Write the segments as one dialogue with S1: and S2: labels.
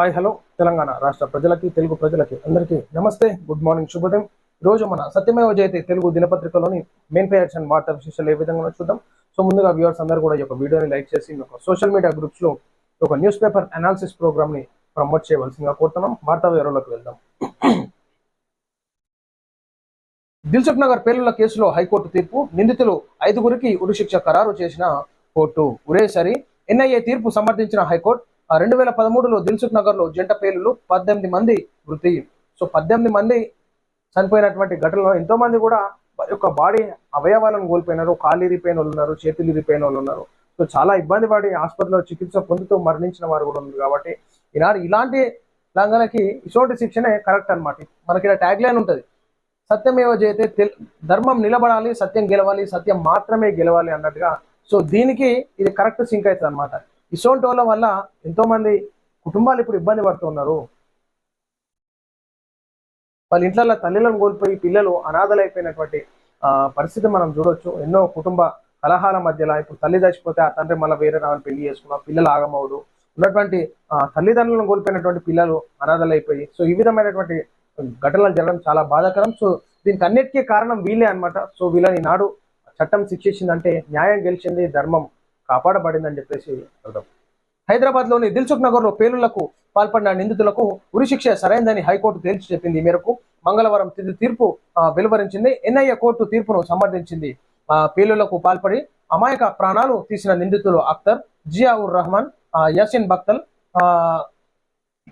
S1: Hi hello Telangana రాష్ట్ర ప్రజలకి తెలుగు ప్రజలకి అందరికీ నమస్తే గుడ్ మార్నింగ్ శుభోదయం. రోజు మన సత్యమేవ జయతి తెలుగు దినపత్రికలోని మెయిన్ పేర్స్ అండ్ వార్తా విశేషాలు ఏ విధంగా చూద్దాం. సో ముందుగా వ్యూవర్స్ అందరూ కూడా ఈ యొక్క వీడియోని లైక్ చేసి మీ యొక్క సోషల్ మీడియా గ్రూప్స్లో ఒక న్యూస్ పేపర్ అనాలిసిస్ ప్రోగ్రామ్ని ప్రమోట్ చేయవలసిందిగా కోరుతున్నాం. వార్తా వివరాల్లోకి వెళ్దాం. దిల్సుఖ్ నగర్ పేలుళ్ళ కేసులో హైకోర్టు తీర్పు నిందితులు ఐదుగురికి ఉరిశిక్ష ఖరారు చేసిన కోర్టు. ఉరేసరి ఎన్ఐఏ తీర్పు సమర్థించిన హైకోర్టు రెండు వేల పదమూడులో దిల్సుఖ్ నగర్లో జంట పేలులు పద్దెనిమిది మంది మృతి సో పద్దెనిమిది మంది చనిపోయినటువంటి ఘటనలో ఎంతో మంది కూడా వారి యొక్క బాడీ అవయవాలను కోల్పోయినారు కాళ్ళు ఇరిపోయిన వాళ్ళు ఉన్నారు చేతులు ఇరిపోయిన వాళ్ళు ఉన్నారు. సో చాలా ఇబ్బంది పడి ఆసుపత్రిలో చికిత్స పొందుతూ మరణించిన వారు కూడా ఉన్నారు కాబట్టి ఈనాడు ఇలాంటి లంగనకి ఇటువంటి శిక్షణే కరెక్ట్ అన్నమాట. మనకి ఇలా ట్యాగ్ లైన్ ఉంటుంది. సత్యమేవ జయతే తెల్- ధర్మం నిలబడాలి సత్యం గెలవాలి సత్యం మాత్రమే గెలవాలి అన్నట్టుగా. సో దీనికి ఇది కరెక్ట్ సింక్ అవుతుంది అనమాట ఇసోంటి వాళ్ళ వల్ల ఎంతోమంది కుటుంబాలు ఇప్పుడు ఇబ్బంది పడుతున్నారు. వాళ్ళ ఇంట్లో తల్లులను కోల్పోయి పిల్లలు అనాథలైపోయినటువంటి పరిస్థితి మనం చూడొచ్చు. ఎన్నో కుటుంబ కలహాల మధ్యలో ఇప్పుడు తల్లి చచ్చిపోతే ఆ తండ్రి మళ్ళీ వేరే రావని పెళ్ళి చేసుకున్న పిల్లలు ఆగమవుడు. ఉన్నటువంటి తల్లిదండ్రులను కోల్పోయినటువంటి పిల్లలు అనాథలైపోయి సో ఈ విధమైనటువంటి ఘటనలు జరగడం చాలా బాధాకరం. సో దీనికి అన్నిటికీ కారణం వీళ్ళే అన్నమాట. సో వీళ్ళని నాడు చట్టం శిక్షించిందంటే న్యాయం గెలిచింది ధర్మం. కాపాడబడిందని చెప్పేసి అర్థం హైదరాబాద్లోని దిల్సుఖ్ నగర్లో పేలుళ్ళకు పాల్పడిన నిందితులకు ఉరిశిక్ష సరైందని హైకోర్టు తేల్చి చెప్పింది. ఈ మేరకు మంగళవారం తీర్పు వెలువరించింది. ఎన్ఐఏ కోర్టు తీర్పును సమర్థించింది. ఆ, పేలుళ్ళకు పాల్పడి అమాయక ప్రాణాలు తీసిన నిందితులు అఖ్తర్ జియావుర్ రహమాన్ యాసిన్ బక్తల్ ఆ,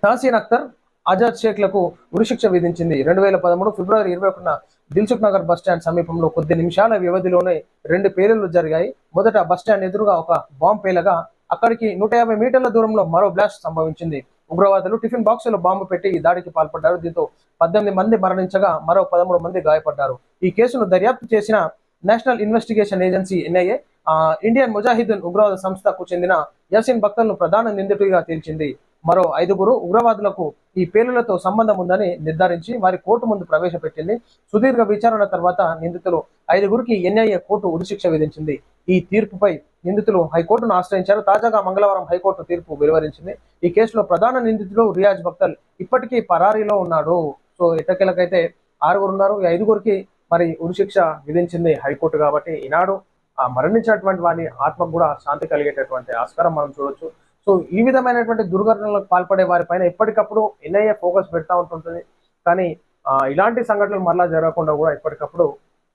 S1: తాసీన్ అఖ్తర్ ఆజాద్ షేక్లకు ఉరిశిక్ష విధించింది. రెండు వేల పదమూడు ఫిబ్రవరి ఇరవై ఒకటిన దిల్సుఖ్ నగర్ బస్ స్టాండ్ సమీపంలో కొద్ది నిమిషాల వ్యవధిలోనే రెండు పేలుళ్ళు జరిగాయి. మొదట బస్ స్టాండ్ ఎదురుగా ఒక బాంబు పేలగా అక్కడికి నూట యాభై మీటర్ల దూరంలో మరో బ్లాస్ట్ సంభవించింది. ఉగ్రవాదులు టిఫిన్ బాక్సులో బాంబు పెట్టి ఈ దాడికి పాల్పడ్డారు. దీంతో పద్దెనిమిది మంది మరణించగా మరో పదమూడు మంది గాయపడ్డారు. ఈ కేసును దర్యాప్తు చేసిన నేషనల్ ఇన్వెస్టిగేషన్ ఏజెన్సీ ఎన్ఐఏ ఆ, ఇండియన్ ముజాహిదీన్ ఉగ్రవాద సంస్థకు చెందిన యాసిన్ బక్తల్ను ప్రధాన నిందితుడిగా తేల్చింది మరో ఐదుగురు ఉగ్రవాదులకు ఈ పేలులతో సంబంధం ఉందని నిర్ధారించి వారి కోర్టు ముందు ప్రవేశపెట్టింది. సుదీర్ఘ విచారణ తర్వాత నిందితులు ఐదుగురికి ఎన్ఐఏ కోర్టు ఉరిశిక్ష విధించింది. ఈ తీర్పుపై నిందితులు హైకోర్టును ఆశ్రయించారు. తాజాగా మంగళవారం హైకోర్టు తీర్పు వెలువరించింది. ఈ కేసులో ప్రధాన నిందితుడు రియాజ్ బక్తల్ ఇప్పటికీ పరారీలో ఉన్నాడు. సో ఎట్టకేలకైతే ఆరుగురు ఉన్నారు. ఈ ఐదుగురికి మరి ఉరిశిక్ష విధించింది హైకోర్టు కాబట్టి ఈనాడు ఆ మరణించినటువంటి వారి ఆత్మకు కూడా శాంతి కలిగేటటువంటి ఆస్కారం మనం చూడొచ్చు. సో ఈ విధమైనటువంటి దుర్ఘటనలకు పాల్పడే వారిపైన ఎప్పటికప్పుడు ఎన్ఐఏ ఫోకస్ పెడతా ఉంటుంటుంది. కానీ ఇలాంటి సంఘటనలు మరలా జరగకుండా కూడా ఎప్పటికప్పుడు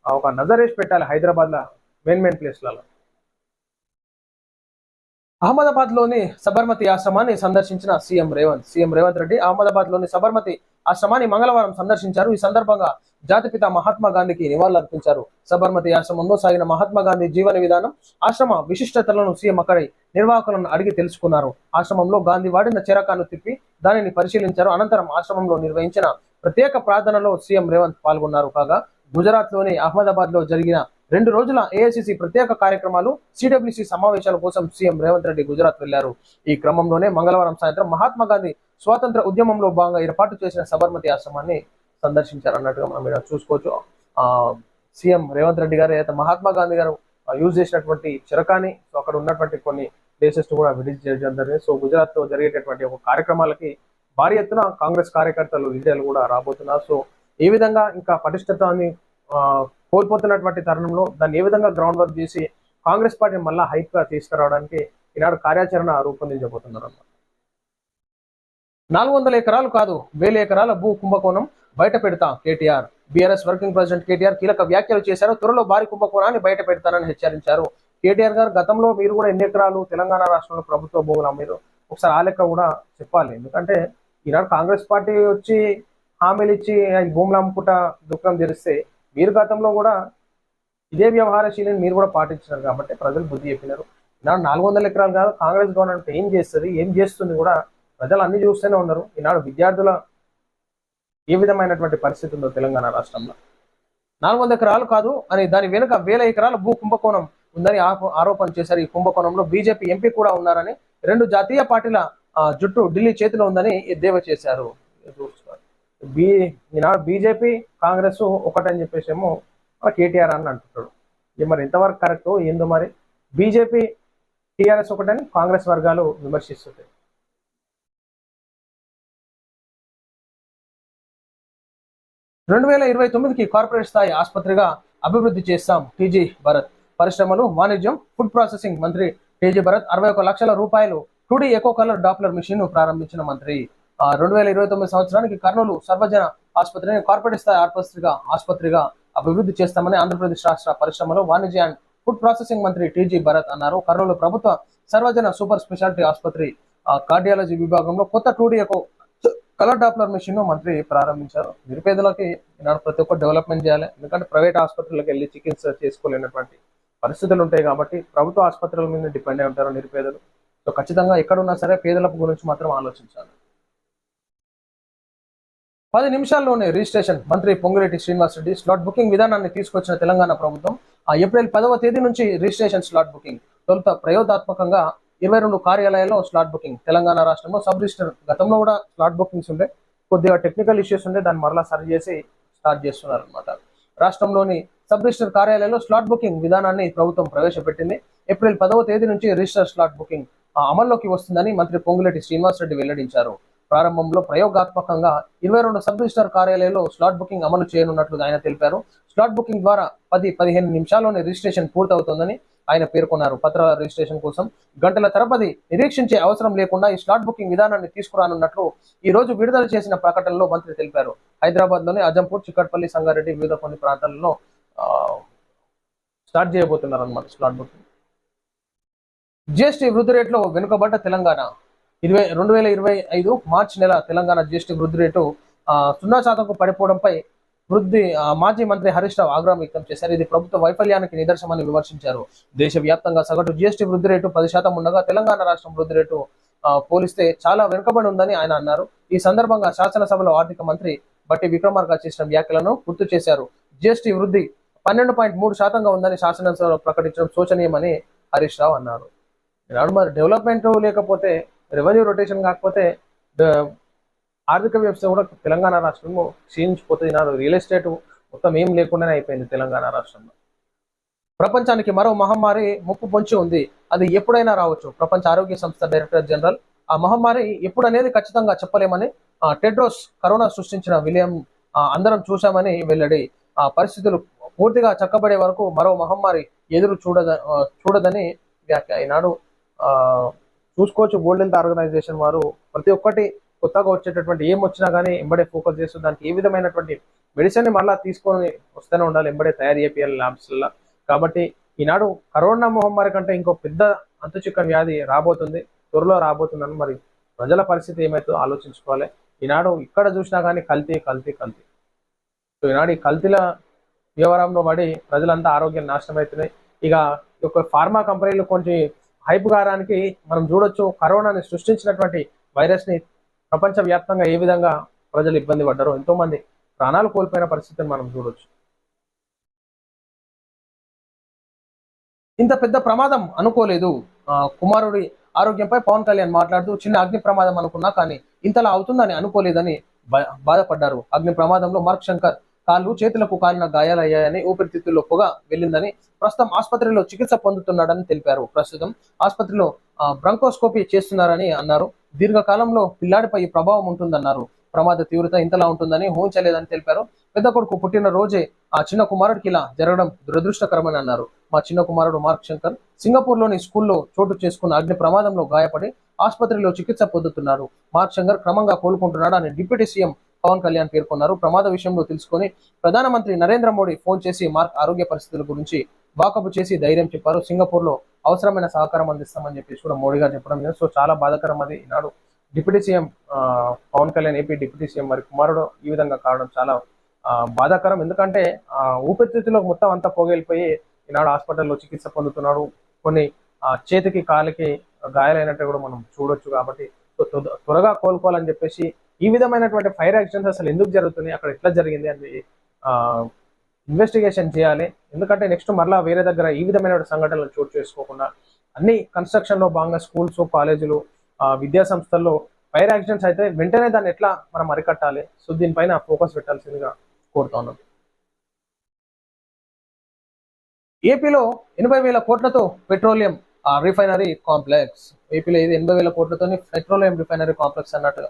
S1: ఒక నజరేసి పెట్టాలి హైదరాబాద్లో మెయిన్ మెయిన్ ప్లేస్లలో. అహ్మదాబాద్లోని సబర్మతి ఆశ్రమాన్ని సందర్శించిన సీఎం రేవంత్ సీఎం రేవంత్ రెడ్డి అహ్మదాబాద్లోని సబర్మతి ఆశ్రమాన్ని మంగళవారం సందర్శించారు. ఈ సందర్భంగా జాతిపిత మహాత్మా గాంధీకి నివాళులర్పించారు. సబర్మతి ఆశ్రమంలో సాగిన మహాత్మా గాంధీ జీవన విధానం ఆశ్రమ విశిష్టతలను సీఎం అక్కడి నిర్వాహకులను అడిగి తెలుసుకున్నారు. ఆశ్రమంలో గాంధీ వాడిన చిరకాను తిప్పి దానిని పరిశీలించారు. అనంతరం ఆశ్రమంలో నిర్వహించిన ప్రత్యేక ప్రార్థనలో సీఎం రేవంత్ పాల్గొన్నారు. కాగా గుజరాత్లోని అహ్మదాబాద్లో జరిగిన రెండు రోజుల ఏఐసిసి ప్రత్యేక కార్యక్రమాలు సిడబ్ల్యూసి సమావేశాల కోసం సీఎం రేవంత్ రెడ్డి గుజరాత్ వెళ్ళారు ఈ క్రమంలోనే మంగళవారం సాయంత్రం మహాత్మా గాంధీ స్వాతంత్ర ఉద్యమంలో భాగంగా ఏర్పాటు చేసిన సబర్మతి ఆశ్రమాన్ని సందర్శించారు అన్నట్టుగా మనం ఇక్కడ చూసుకోవచ్చు. ఆ సీఎం రేవంత్ రెడ్డి గారు అయితే మహాత్మా గాంధీ గారు యూజ్ చేసినటువంటి చిరకాని సో అక్కడ ఉన్నటువంటి కొన్ని ప్లేసెస్ కూడా విజిట్ చేయడం జరిగింది. సో గుజరాత్లో జరిగేటటువంటి ఒక కార్యక్రమాలకి భారీ ఎత్తున కాంగ్రెస్ కార్యకర్తలు లీడర్లు కూడా రాబోతున్నారు. సో ఏ విధంగా ఇంకా పటిష్టతాన్ని కోల్పోతున్నటువంటి తరుణంలో దాన్ని ఏ విధంగా గ్రౌండ్ వర్క్ చేసి కాంగ్రెస్ పార్టీని మళ్ళా హైప్గా తీసుకురావడానికి ఈనాడు కార్యాచరణ రూపొందించబోతున్నారు అన్నమాట. నాలుగు వందల ఎకరాలు కాదు వేల ఎకరాల భూ కుంభకోణం బయట పెడతా KTR. BRS working president KTR కీలక వ్యాఖ్యలు చేశారు. త్వరలో భారీ కుంభకోణాన్ని బయట పెడతానని హెచ్చరించారు. కేటీఆర్ గారు గతంలో మీరు కూడా ఎన్ని ఎకరాలు తెలంగాణ రాష్ట్రంలో ప్రభుత్వ భూములు మీరు ఒకసారి ఆ లెక్క కూడా చెప్పాలి. ఎందుకంటే ఈనాడు కాంగ్రెస్ పార్టీ వచ్చి హామీలు ఇచ్చి భూములు అమ్ముకుంటా దుఃఖం తెరిస్తే మీరు గతంలో కూడా ఇదే వ్యవహారశీలిని మీరు కూడా పాటించినారు కాబట్టి ప్రజలు బుద్ధి చెప్పినారు. ఈనాడు నాలుగు వందల ఎకరాలు కాదు కాంగ్రెస్ గవర్నమెంట్ ఏం చేస్తుంది ఏం చేస్తుంది కూడా ప్రజలు అన్ని చూస్తూనే ఉన్నారు. ఈనాడు విద్యార్థుల ఏ విధమైనటువంటి పరిస్థితి ఉందో తెలంగాణ రాష్ట్రంలో? నాలుగు వంద ఎకరాలు కాదు అని దాని వెనుక వేల ఎకరాల భూ కుంభకోణం ఉందని ఆరోపణ చేశారు ఈ కుంభకోణంలో. బీజేపీ ఎంపీ కూడా ఉన్నారని రెండు జాతీయ పార్టీల ఆ, జుట్టు ఢిల్లీ చేతిలో ఉందని ఎద్దేవా చేశారు. బీ ఈనాడు బీజేపీ కాంగ్రెస్ ఒకటని చెప్పేసి ఏమో కేటీఆర్ అని అంటుంటాడు ఇది మరి ఎంతవరకు కరెక్ట్ ఏందో మరి? బీజేపీ టీఆర్ఎస్ ఒకటని కాంగ్రెస్ వర్గాలు విమర్శిస్తుంటాయి. రెండు వేల ఇరవై తొమ్మిదికి కార్పొరేట్ స్థాయి ఆసుపత్రిగా అభివృద్ధి చేస్తాం టీజీ భరత్. పరిశ్రమలు వాణిజ్యం ఫుడ్ ప్రాసెసింగ్ మంత్రి టీజీ భరత్ అరవై ఒక లక్షల రూపాయలు two D echo colour Doppler మిషన్ను ప్రారంభించిన మంత్రి. రెండు వేల ఇరవై తొమ్మిది సంవత్సరానికి కర్నూలు సర్వజన ఆసుపత్రిని కార్పొరేట్ స్థాయి ఆసుపత్రిగా ఆసుపత్రిగా అభివృద్ధి చేస్తామని ఆంధ్రప్రదేశ్ రాష్ట్ర పరిశ్రమలు వాణిజ్య అండ్ ఫుడ్ ప్రాసెసింగ్ మంత్రి టీజీ భరత్ అన్నారు. కర్నూలు ప్రభుత్వ సర్వజన సూపర్ స్పెషాలిటీ ఆసుపత్రి కార్డియాలజీ విభాగంలో కొత్త two D echo colour Doppler మిషన్ను మంత్రి ప్రారంభించారు. నిరుపేదలకి ఈనాడు ప్రతి ఒక్క డెవలప్మెంట్ చేయాలి. ఎందుకంటే ప్రైవేట్ ఆసుపత్రులకు వెళ్ళి చికిత్స చేసుకోలేనటువంటి పరిస్థితులు ఉంటాయి కాబట్టి ప్రభుత్వ ఆసుపత్రుల మీద డిపెండ్ అయి ఉంటారు నిరుపేదలు. సో ఖచ్చితంగా ఎక్కడున్నా సరే పేదల గురించి మాత్రం ఆలోచించాలి. పది నిమిషాల్లోనే రిజిస్ట్రేషన్. మంత్రి పొంగిరెడ్డి శ్రీనివాసరెడ్డి స్లాట్ బుకింగ్ విధానాన్ని తీసుకొచ్చిన తెలంగాణ ప్రభుత్వం ఆ ఏప్రిల్ పదవ తేదీ నుంచి రిజిస్ట్రేషన్ స్లాట్ బుకింగ్. తొలుత ప్రయోగాత్మకంగా ఇరవై రెండు కార్యాలయాల్లో స్లాట్ బుకింగ్. తెలంగాణ రాష్ట్రంలో సబ్ రిజిస్టర్ గతంలో కూడా స్లాట్ బుకింగ్స్ ఉండే కొద్దిగా టెక్నికల్ ఇష్యూస్ ఉండే దాన్ని మరలా సరి చేసి స్టార్ట్ చేస్తున్నారు అనమాట రాష్ట్రంలోని సబ్ రిజిస్టర్ కార్యాలయంలో స్లాట్ బుకింగ్ విధానాన్ని ప్రభుత్వం ప్రవేశపెట్టింది. ఏప్రిల్ పదవ తేదీ నుంచి రిజిస్టర్ స్లాట్ బుకింగ్ అమల్లోకి వస్తుందని మంత్రి పొంగులేటి శ్రీనివాసరెడ్డి వెల్లడించారు. ప్రారంభంలో ప్రయోగాత్మకంగా ఇరవై రెండు సబ్ రిజిస్టర్ కార్యాలయంలో స్లాట్ బుకింగ్ అమలు చేయనున్నట్లు ఆయన తెలిపారు. స్లాట్ బుకింగ్ ద్వారా పది పదిహేను నిమిషాల్లోనే రిజిస్ట్రేషన్ పూర్తవుతోందని ఆయన పేర్కొన్నారు. పత్రాల రిజిస్ట్రేషన్ కోసం గంటల తరబడి నిరీక్షించే అవసరం లేకుండా ఈ స్లాట్ బుకింగ్ విధానాన్ని తీసుకురానున్నట్లు ఈ రోజు విడుదల చేసిన ప్రకటనలో మంత్రి తెలిపారు. హైదరాబాద్లోని అజంపూర్ చిక్కట్పల్లి సంగారెడ్డి వివిధ కొన్ని ప్రాంతాలలో స్టార్ట్ చేయబోతున్నారు అనమాట స్లాట్ బుకింగ్. జిఎస్టీ వృద్ధి రేట్లో వెనుకబడ్డ తెలంగాణ ఇరవై రెండు వేల ఇరవై ఐదు మార్చి నెల తెలంగాణ జిఎస్టీ వృద్ధి రేటు సున్నా శాతంకు పడిపోవడంపై వృద్ధి మాజీ మంత్రి హరీష్ రావు ఆగ్రహం వ్యక్తం చేశారు. ఇది ప్రభుత్వ వైఫల్యానికి నిదర్శనమని విమర్శించారు. దేశవ్యాప్తంగా సగటు జిఎస్టీ వృద్ధి రేటు పది శాతం ఉండగా తెలంగాణ రాష్ట్రం వృద్ధి రేటు పోలిస్తే చాలా వెనుకబడి ఉందని ఆయన అన్నారు. ఈ సందర్భంగా శాసనసభలో ఆర్థిక మంత్రి బట్టి విక్రమార్క చేసిన వ్యాఖ్యలను గుర్తు చేశారు. జిఎస్టీ వృద్ధి పన్నెండు పాయింట్ మూడు శాతంగా ఉందని శాసనసభలో ప్రకటించడం శోచనీయమని హరీష్ రావు అన్నారు. డెవలప్మెంట్ లేకపోతే రెవెన్యూ రొటేషన్ కాకపోతే ఆర్థిక వ్యవస్థ కూడా తెలంగాణ రాష్ట్రము క్షీణించిపోతుంది. నాడు రియల్ ఎస్టేట్ మొత్తం ఏం లేకుండానే అయిపోయింది తెలంగాణ రాష్ట్రంలో. ప్రపంచానికి మరో మహమ్మారి ముప్పు పొంచి ఉంది. అది ఎప్పుడైనా రావచ్చు. ప్రపంచ ఆరోగ్య సంస్థ డైరెక్టర్ జనరల్ ఆ మహమ్మారి ఎప్పుడు అనేది ఖచ్చితంగా చెప్పలేమని ఆ, టెడ్రోస్ కరోనా సృష్టించిన విలయం అందరం చూశామని వెల్లడి. ఆ పరిస్థితులు పూర్తిగా చక్కబడే వరకు మరో మహమ్మారి ఎదురు చూడద చూడదని వ్యాఖ్య ఈనాడు ఆ, చూసుకోవచ్చు వరల్డ్ హెల్త్ ఆర్గనైజేషన్ వారు. ప్రతి ఒక్కటి కొత్తగా వచ్చేటటువంటి ఏం వచ్చినా కానీ ఎంబడే ఫోకస్ చేస్తూ దానికి ఏ విధమైనటువంటి మెడిసిన్ మళ్ళీ తీసుకొని వస్తూనే ఉండాలి. ఎంబడే తయారు చేయాలి ల్యాబ్స్లో కాబట్టి ఈనాడు కరోనా మహమ్మారి కంటే ఇంకో పెద్ద అంతు చిక్కని వ్యాధి రాబోతుంది. త్వరలో రాబోతుందని మరి ప్రజల పరిస్థితి ఏమైతుందో ఆలోచించుకోవాలి. ఈనాడు ఇక్కడ చూసినా కానీ కల్తీ కల్తీ కల్తీ. సో ఈనాడు ఈ కల్తీల వ్యవహారంలో పడి ప్రజలంతా ఆరోగ్యం నాశనం అవుతున్నాయి. ఇక ఈ యొక్క ఫార్మా కంపెనీలు కొంచెం హైప్ గారానికి మనం చూడొచ్చు కరోనాని సృష్టించినటువంటి వైరస్ని ప్రపంచ వ్యాప్తంగా ఏ విధంగా ప్రజలు ఇబ్బంది పడ్డారో ఎంతో మంది ప్రాణాలు కోల్పోయిన పరిస్థితిని మనం చూడొచ్చు. ఇంత పెద్ద ప్రమాదం అనుకోలేదు. కుమారుడి ఆరోగ్యంపై పవన్ కళ్యాణ్ మాట్లాడుతూ చిన్న అగ్ని ప్రమాదం అనుకున్నా కానీ ఇంతలా అవుతుందని అనుకోలేదని బాధపడ్డారు. అగ్ని ప్రమాదంలో మార్క్ శంకర్ కాళ్ళు చేతులకు కాలిన గాయాలయ్యాయని ఊపిరితిత్తుల్లో పొగ వెళ్ళిందని ప్రస్తుతం ఆసుపత్రిలో చికిత్స పొందుతున్నాడని తెలిపారు. ప్రస్తుతం ఆసుపత్రిలో బ్రంకోస్కోపీ చేస్తున్నారని అన్నారు. దీర్ఘకాలంలో పిల్లాడిపై ఈ ప్రభావం ఉంటుందన్నారు. ప్రమాద తీవ్రత ఇంతలా ఉంటుందని ఊహించలేదని తెలిపారు. పెద్ద కొడుకు పుట్టిన రోజే ఆ చిన్న కుమారుడికి ఇలా జరగడం దురదృష్టకరమని అన్నారు. మా చిన్న కుమారుడు మార్క్ శంకర్ సింగపూర్లోని స్కూల్లో చోటు చేసుకున్న అగ్ని ప్రమాదంలో గాయపడి ఆసుపత్రిలో చికిత్స పొందుతున్నారు మార్క్ శంకర్ క్రమంగా కోలుకుంటున్నాడు అని డిప్యూటీ సీఎం పవన్ కళ్యాణ్ పేర్కొన్నారు. ప్రమాద విషయంలో తెలుసుకొని ప్రధానమంత్రి నరేంద్ర మోడీ ఫోన్ చేసి మార్క్ ఆరోగ్య పరిస్థితుల గురించి వాకపు చేసి ధైర్యం చెప్పారు. సింగపూర్లో అవసరమైన సహకారం అందిస్తామని చెప్పేసి కూడా మోడీ గారు చెప్పడం జరిగింది. సో చాలా బాధాకరం అది. ఈనాడు deputy CM Pawan Kalyan AP deputy CM మరి కుమారుడు ఈ విధంగా కావడం చాలా బాధాకరం. ఎందుకంటే ఆ, ఊపిరితిత్తులో మొత్తం అంతా పోగెళ్ళిపోయి ఈనాడు హాస్పిటల్లో చికిత్స పొందుతున్నాడు. కొన్ని ఆ, చేతికి కాలికి గాయాలైనట్టు కూడా మనం చూడొచ్చు కాబట్టి. త్వరగా కోలుకోవాలని చెప్పేసి ఈ విధమైనటువంటి ఫైర్ యాక్సిడెంట్స్ అసలు ఎందుకు జరుగుతున్నాయి? అక్కడ ఎట్లా జరిగింది? అని ఇన్వెస్టిగేషన్ చేయాలి. ఎందుకంటే నెక్స్ట్ మరలా వేరే దగ్గర ఈ విధమైన సంఘటనలు చోటు చేసుకోకుండా అన్ని కన్స్ట్రక్షన్లో భాగంగా స్కూల్స్ కాలేజీలు విద్యా సంస్థల్లో ఫైర్ యాక్సిడెంట్స్ అయితే వెంటనే దాన్ని ఎట్లా మనం అరికట్టాలి? సో దీనిపైన ఫోకస్ పెట్టాల్సిందిగా కోరుతా ఉన్నాం ఏపీలో ఎనభై వేల కోట్లతో పెట్రోలియం రిఫైనరీ కాంప్లెక్స్. ఏపీలో ఇది ఎనభై వేల కోట్లతో పెట్రోలియం రిఫైనరీ కాంప్లెక్స్ అన్నట్టుగా.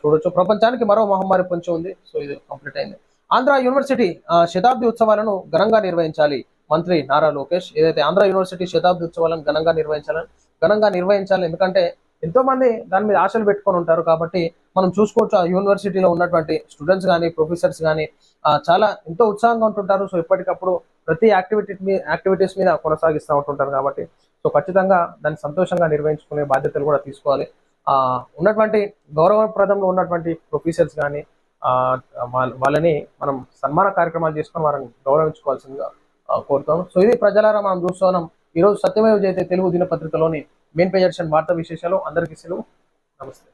S1: చూడొచ్చు. ప్రపంచానికి మరో మహమ్మారి పొంచి ఉంది. సో ఇది కంప్లీట్ అయింది. ఆంధ్ర యూనివర్సిటీ ఆ, శతాబ్ది ఉత్సవాలను ఘనంగా నిర్వహించాలి మంత్రి నారా లోకేష్. ఏదైతే ఆంధ్ర యూనివర్సిటీ శతాబ్ది ఉత్సవాలను ఘనంగా నిర్వహించాలని ఘనంగా నిర్వహించాలి. ఎందుకంటే ఎంతో మంది దాని మీద ఆశలు పెట్టుకొని ఉంటారు కాబట్టి మనం చూసుకోవచ్చు ఆ యూనివర్సిటీలో ఉన్నటువంటి స్టూడెంట్స్ కానీ ప్రొఫెసర్స్ కానీ చాలా ఎంతో ఉత్సాహంగా ఉంటుంటారు. సో ఎప్పటికప్పుడు ప్రతి యాక్టివిటీ మీ యాక్టివిటీస్ మీద కొనసాగిస్తూ ఉంటుంటారు కాబట్టి. సో ఖచ్చితంగా దాన్ని సంతోషంగా నిర్వహించుకునే బాధ్యతలు కూడా తీసుకోవాలి. ఉన్నటువంటి గౌరవప్రదంలో ఉన్నటువంటి ప్రొఫెసర్స్ కానీ వాళ్ళ- వాళ్ళని మనం సన్మాన కార్యక్రమాలు చేసుకొని వారిని గౌరవించుకోవాల్సిందిగా కోరుతాం సో ఇది ప్రజలారా మనం చూస్తున్నాం. ఈ రోజు సత్యమేవ జయతే తెలుగు దినపత్రికలోని మెయిన్ పేజర్స్ అండ్ వార్తా విశేషాలు. అందరికీ సెలవు. నమస్తే.